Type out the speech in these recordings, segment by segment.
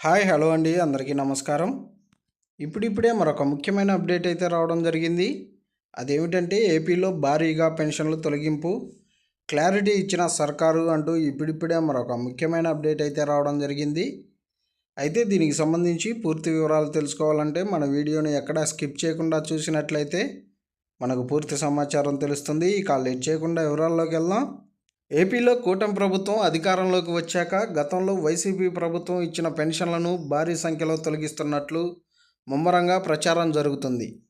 Hi hello అండి. అందరికీ నమస్కారం. ఇప్పుడిప్పుడే మరొక ముఖ్యమైన అప్డేట్ అయితే రావడం జరిగింది. అదేమిటంటే ఏపీలో భారీగా పెన్షన్లు తొలగింపు క్లారిటీ ఇచ్చిన సర్కారు అంటూ ఇప్పుడిప్పుడే మరొక ముఖ్యమైన అప్డేట్ అయితే రావడం జరిగింది. అయితే దీనికి సంబంధించి పూర్తి వివరాలు తెలుసుకోవాలంటే మన వీడియోని ఎక్కడా స్కిప్ చేయకుండా చూసినట్లయితే మనకు పూర్తి సమాచారం తెలుస్తుంది. ఇక లేట్ చేయకుండా వివరాల్లోకి వెళ్దాం. ఏపీలో కూటమి ప్రభుత్వం అధికారంలోకి వచ్చాక గతంలో వైసీపీ ప్రభుత్వం ఇచ్చిన పెన్షన్లను భారీ సంఖ్యలో తొలగిస్తున్నట్లు ముమ్మరంగా ప్రచారం జరుగుతుంది.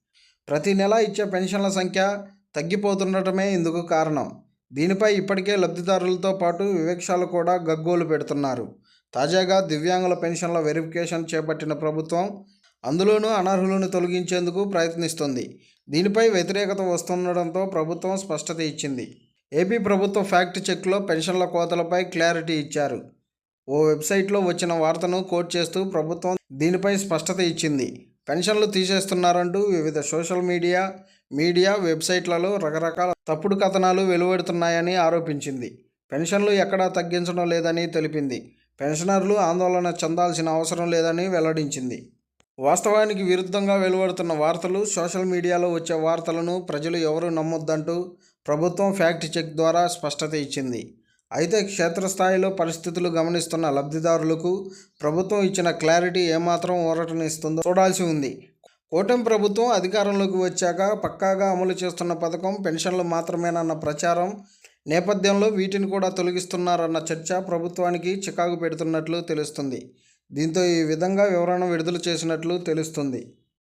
ప్రతి నెల ఇచ్చే పెన్షన్ల సంఖ్య తగ్గిపోతుండటమే ఇందుకు కారణం. దీనిపై ఇప్పటికే లబ్ధిదారులతో పాటు వివక్షాలు కూడా గగ్గోలు పెడుతున్నారు. తాజాగా దివ్యాంగుల పెన్షన్ల వెరిఫికేషన్ చేపట్టిన ప్రభుత్వం అందులోనూ అనర్హులను తొలగించేందుకు ప్రయత్నిస్తుంది. దీనిపై వ్యతిరేకత వస్తుండడంతో ప్రభుత్వం స్పష్టత ఇచ్చింది. ఏపీ ప్రభుత్వ ఫ్యాక్ట్ చెక్లో పెన్షన్ల కోతలపై క్లారిటీ ఇచ్చారు. ఓ వెబ్సైట్లో వచ్చిన వార్తను కోట్ చేస్తూ ప్రభుత్వం దీనిపై స్పష్టత ఇచ్చింది. పెన్షన్లు తీసేస్తున్నారంటూ వివిధ సోషల్ మీడియా మీడియా వెబ్సైట్లలో రకరకాల తప్పుడు కథనాలు వెలువడుతున్నాయని ఆరోపించింది. పెన్షన్లు ఎక్కడా తగ్గించడం లేదని తెలిపింది. పెన్షనర్లు ఆందోళన చెందాల్సిన అవసరం లేదని వెల్లడించింది. వాస్తవానికి విరుద్ధంగా వెలువడుతున్న వార్తలు సోషల్ మీడియాలో వచ్చే వార్తలను ప్రజలు ఎవరూ నమ్మొద్దంటూ ప్రభుత్వం ఫ్యాక్ట్ చెక్ ద్వారా స్పష్టత ఇచ్చింది. అయితే క్షేత్రస్థాయిలో పరిస్థితులు గమనిస్తున్న లబ్ధిదారులకు ప్రభుత్వం ఇచ్చిన క్లారిటీ ఏమాత్రం ఊరటనిస్తుందో చూడాల్సి ఉంది. కూటమి ప్రభుత్వం అధికారంలోకి వచ్చాక పక్కాగా అమలు చేస్తున్న పథకం పెన్షన్లు మాత్రమేనన్న ప్రచారం నేపథ్యంలో వీటిని కూడా తొలగిస్తున్నారన్న చర్చ ప్రభుత్వానికి చికాకు పెడుతున్నట్లు తెలుస్తుంది. దీంతో ఈ విధంగా వివరణ విడుదల చేసినట్లు తెలుస్తుంది.